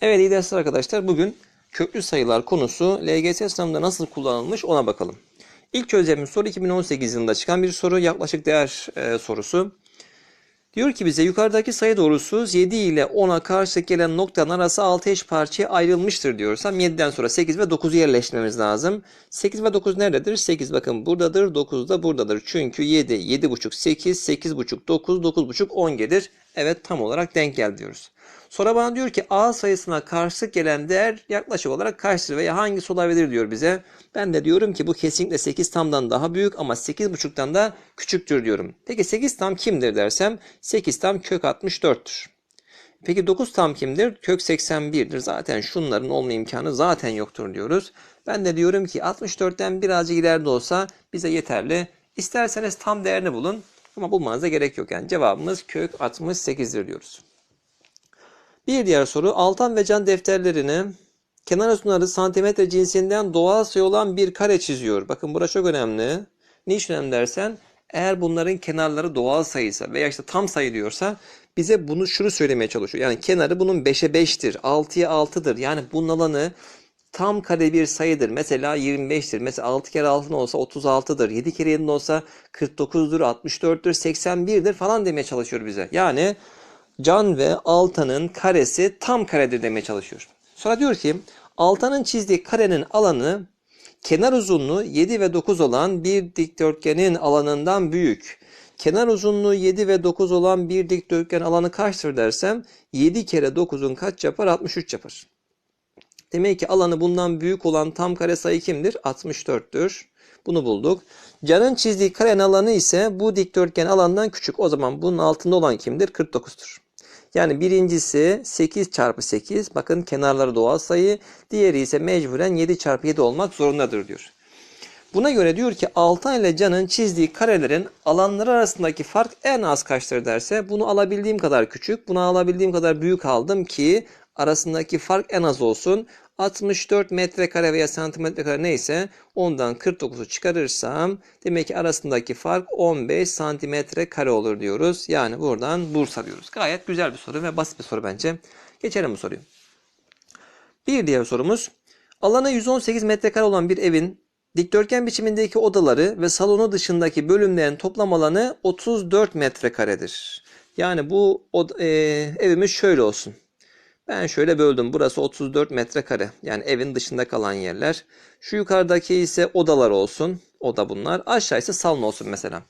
Evet iyi dersler arkadaşlar. Bugün köklü sayılar konusu LGS sınavında nasıl kullanılmış ona bakalım. İlk çözeceğimiz soru 2018 yılında çıkan bir soru. Yaklaşık değer e, sorusu. Diyor ki bize yukarıdaki sayı doğrusu 7 ile 10'a karşı gelen noktanın arası 6 eş parçaya ayrılmıştır diyorsam 7'den sonra 8 ve 9'u yerleştirmemiz lazım. 8 ve 9 nerededir? 8 bakın buradadır, 9 da buradadır. Çünkü 7, 7,5, 8, 8,5, 9, 9,5, 10 gelir. Evet tam olarak denk gel diyoruz. Sonra bana diyor ki A sayısına karşılık gelen değer yaklaşık olarak kaçtır veya hangisi olabilir diyor bize. Ben de diyorum ki bu kesinlikle 8 tamdan daha büyük ama 8,5'tan da küçüktür diyorum. Peki 8 tam kimdir dersem 8 tam kök 64'tür. Peki 9 tam kimdir? Kök 81'dir. Zaten şunların olma imkanı zaten yoktur diyoruz. Ben de diyorum ki 64'ten birazcık ileride olsa bize yeterli. İsterseniz tam değerini bulun ama bulmanıza gerek yok. Yani cevabımız kök 68'dir diyoruz. Bir diğer soru Altan ve Can defterlerini kenar sütunları santimetre cinsinden doğal sayı olan bir kare çiziyor. Bakın burası çok önemli. Niçin önemli dersen eğer bunların kenarları doğal sayıysa veya işte tam sayı diyorsa bize bunu şunu söylemeye çalışıyor. Yani kenarı bunun 5'e 5'tir, 6'ya 6'dır. Yani bunun alanı tam kare bir sayıdır. Mesela 25'tir. Mesela 6 kere 6 olsa 36'dır. 7 kere 7 olsa 49'dur, 64'tür, 81'dir falan demeye çalışıyor bize. Yani Can ve Altan'ın karesi tam karedir demeye çalışıyor. Sonra diyor ki Altan'ın çizdiği karenin alanı kenar uzunluğu 7 ve 9 olan bir dikdörtgenin alanından büyük. Kenar uzunluğu 7 ve 9 olan bir dikdörtgen alanı kaçtır dersem 7 kere 9'un kaç yapar? 63 yapar. Demek ki alanı bundan büyük olan tam kare sayı kimdir? 64'tür. Bunu bulduk. Can'ın çizdiği karenin alanı ise bu dikdörtgen alandan küçük. O zaman bunun altında olan kimdir? 49'tur. Yani birincisi 8 çarpı 8. Bakın kenarları doğal sayı. Diğeri ise mecburen 7 çarpı 7 olmak zorundadır diyor. Buna göre diyor ki Altan ile Can'ın çizdiği karelerin alanları arasındaki fark en az kaçtır derse bunu alabildiğim kadar küçük, bunu alabildiğim kadar büyük aldım ki arasındaki fark en az olsun. 64 metrekare veya santimetre kare neyse ondan 49'u çıkarırsam demek ki arasındaki fark 15 santimetre kare olur diyoruz. Yani buradan Bursa diyoruz. Gayet güzel bir soru ve basit bir soru bence. Geçelim bu soruyu. Bir diğer sorumuz. Alanı 118 metrekare olan bir evin dikdörtgen biçimindeki odaları ve salonu dışındaki bölümlerin toplam alanı 34 metrekaredir. Yani bu e, evimiz şöyle olsun. Ben şöyle böldüm. Burası 34 metrekare. Yani evin dışında kalan yerler. Şu yukarıdaki ise odalar olsun. Oda bunlar. Aşağı ise salon olsun mesela.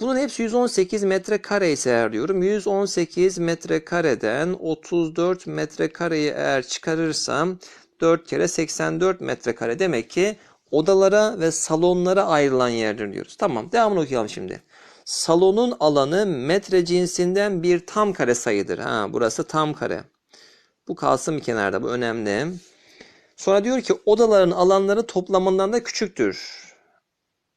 Bunun hepsi 118 metrekare ise eğer diyorum. 118 metrekareden 34 metrekareyi eğer çıkarırsam 4 kere 84 metrekare. Demek ki odalara ve salonlara ayrılan yerdir diyoruz. Tamam devamını okuyalım şimdi. Salonun alanı metre cinsinden bir tam kare sayıdır. Ha, burası tam kare. Bu kalsın bir kenarda. Bu önemli. Sonra diyor ki odaların alanları toplamından da küçüktür.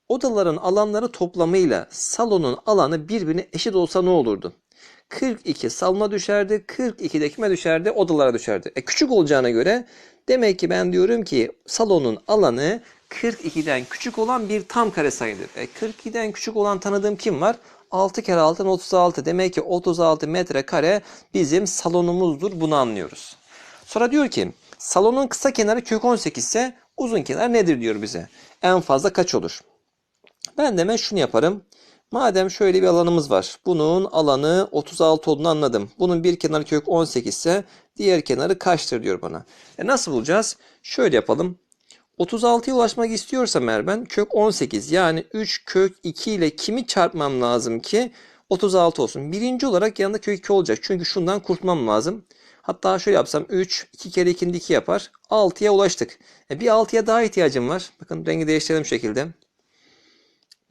Odaların alanları toplamıyla salonun alanı birbirine eşit olsa ne olurdu? 42 salona düşerdi, 42 de kime düşerdi? Odalara düşerdi. E küçük olacağına göre demek ki ben diyorum ki salonun alanı 42'den küçük olan bir tam kare sayıdır. E 42'den küçük olan tanıdığım kim var? 6 kere 6'dan 36. Demek ki 36 metrekare bizim salonumuzdur. Bunu anlıyoruz. Sonra diyor ki salonun kısa kenarı kök 18 ise uzun kenar nedir diyor bize. En fazla kaç olur? Ben de şunu yaparım. Madem şöyle bir alanımız var. Bunun alanı 36 olduğunu anladım. Bunun bir kenarı kök 18 ise diğer kenarı kaçtır diyor bana. E nasıl bulacağız? Şöyle yapalım. 36'ya ulaşmak istiyorsam eğer ben kök 18 yani 3 kök 2 ile kimi çarpmam lazım ki 36 olsun. Birinci olarak yanında kök 2 olacak. Çünkü şundan kurtulmam lazım. Hatta şöyle yapsam 3, 2 kere 2'nin 2 yapar. 6'ya ulaştık. E bir 6'ya daha ihtiyacım var. Bakın rengi değiştirelim şekilde.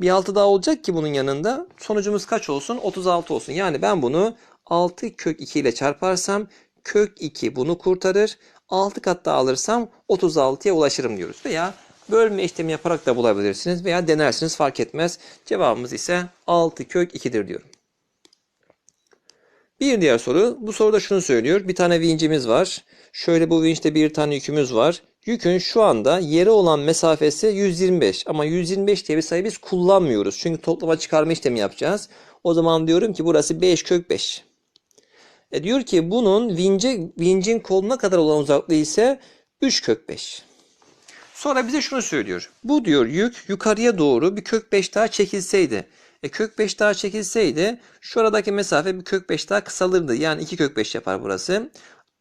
Bir 6 daha olacak ki bunun yanında. Sonucumuz kaç olsun? 36 olsun. Yani ben bunu 6 kök 2 ile çarparsam kök 2 bunu kurtarır. 6 kat daha alırsam 36'ya ulaşırım diyoruz. Veya bölme işlemi yaparak da bulabilirsiniz veya denersiniz fark etmez. Cevabımız ise 6 kök 2'dir diyorum. Bir diğer soru. Bu soruda şunu söylüyor. Bir tane vincimiz var. Şöyle bu vinçte bir tane yükümüz var. Yükün şu anda yere olan mesafesi 125 ama 125 diye bir sayı biz kullanmıyoruz. Çünkü toplama çıkarma işlemi yapacağız. O zaman diyorum ki burası 5 kök 5. E diyor ki bunun vince, vincin koluna kadar olan uzaklığı ise 3 kök 5. Sonra bize şunu söylüyor. Bu diyor yük yukarıya doğru bir kök 5 daha çekilseydi. E kök 5 daha çekilseydi şuradaki mesafe bir kök 5 daha kısalırdı. Yani 2 kök 5 yapar burası.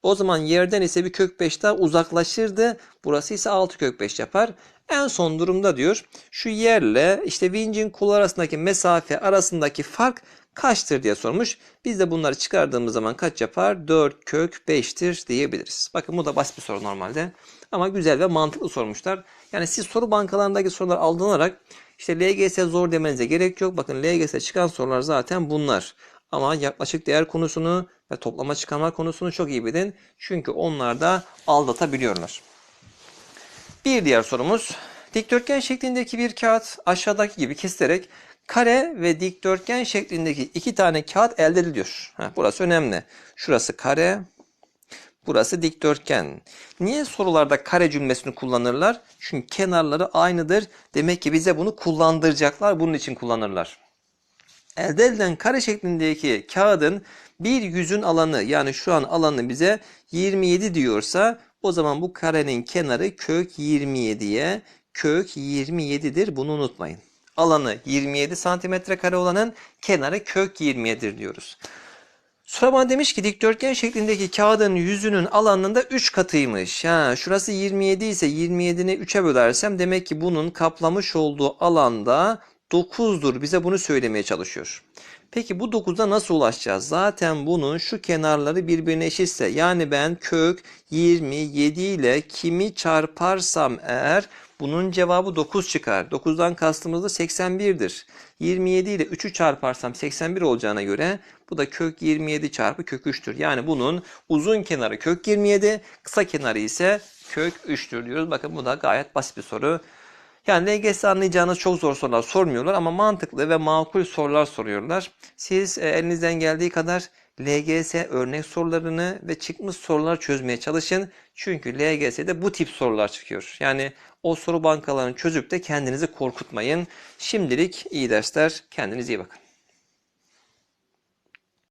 O zaman yerden ise bir kök 5 daha uzaklaşırdı. Burası ise 6 kök 5 yapar. En son durumda diyor şu yerle işte vincin kolu arasındaki mesafe arasındaki fark kaçtır diye sormuş. Biz de bunları çıkardığımız zaman kaç yapar? 4 kök 5'tir diyebiliriz. Bakın bu da basit bir soru normalde. Ama güzel ve mantıklı sormuşlar. Yani siz soru bankalarındaki sorular aldırılarak işte LGS zor demenize gerek yok. Bakın LGS çıkan sorular zaten bunlar. Ama yaklaşık değer konusunu ve toplama çıkarma konusunu çok iyi bilin. Çünkü onlar da aldatabiliyorlar. Bir diğer sorumuz. Dikdörtgen şeklindeki bir kağıt aşağıdaki gibi kesilerek kare ve dikdörtgen şeklindeki iki tane kağıt elde ediliyor. Ha, burası önemli. Şurası kare, burası dikdörtgen. Niye sorularda kare cümlesini kullanırlar? Çünkü kenarları aynıdır. Demek ki bize bunu kullandıracaklar. Bunun için kullanırlar. Elde edilen kare şeklindeki kağıdın bir yüzün alanı yani şu an alanı bize 27 diyorsa o zaman bu karenin kenarı kök 27'ye kök 27'dir. Bunu unutmayın. Alanı 27 santimetre kare olanın kenarı kök 27'dir diyoruz. Sonra bana demiş ki dikdörtgen şeklindeki kağıdın yüzünün alanının da 3 katıymış. Ha, şurası 27 ise 27'ni 3'e bölersem demek ki bunun kaplamış olduğu alanda 9'dur. Bize bunu söylemeye çalışıyor. Peki bu 9'a nasıl ulaşacağız? Zaten bunun şu kenarları birbirine eşitse yani ben kök 27 ile kimi çarparsam eğer bunun cevabı 9 çıkar. 9'dan kastımız da 81'dir. 27 ile 3'ü çarparsam 81 olacağına göre bu da kök 27 çarpı kök 3'tür. Yani bunun uzun kenarı kök 27, kısa kenarı ise kök 3'tür diyoruz. Bakın bu da gayet basit bir soru. Yani LGS anlayacağınız çok zor sorular sormuyorlar ama mantıklı ve makul sorular soruyorlar. Siz e, elinizden geldiği kadar LGS örnek sorularını ve çıkmış sorular çözmeye çalışın. Çünkü LGS'de bu tip sorular çıkıyor. Yani o soru bankalarını çözüp de kendinizi korkutmayın. Şimdilik iyi dersler. Kendinize iyi bakın.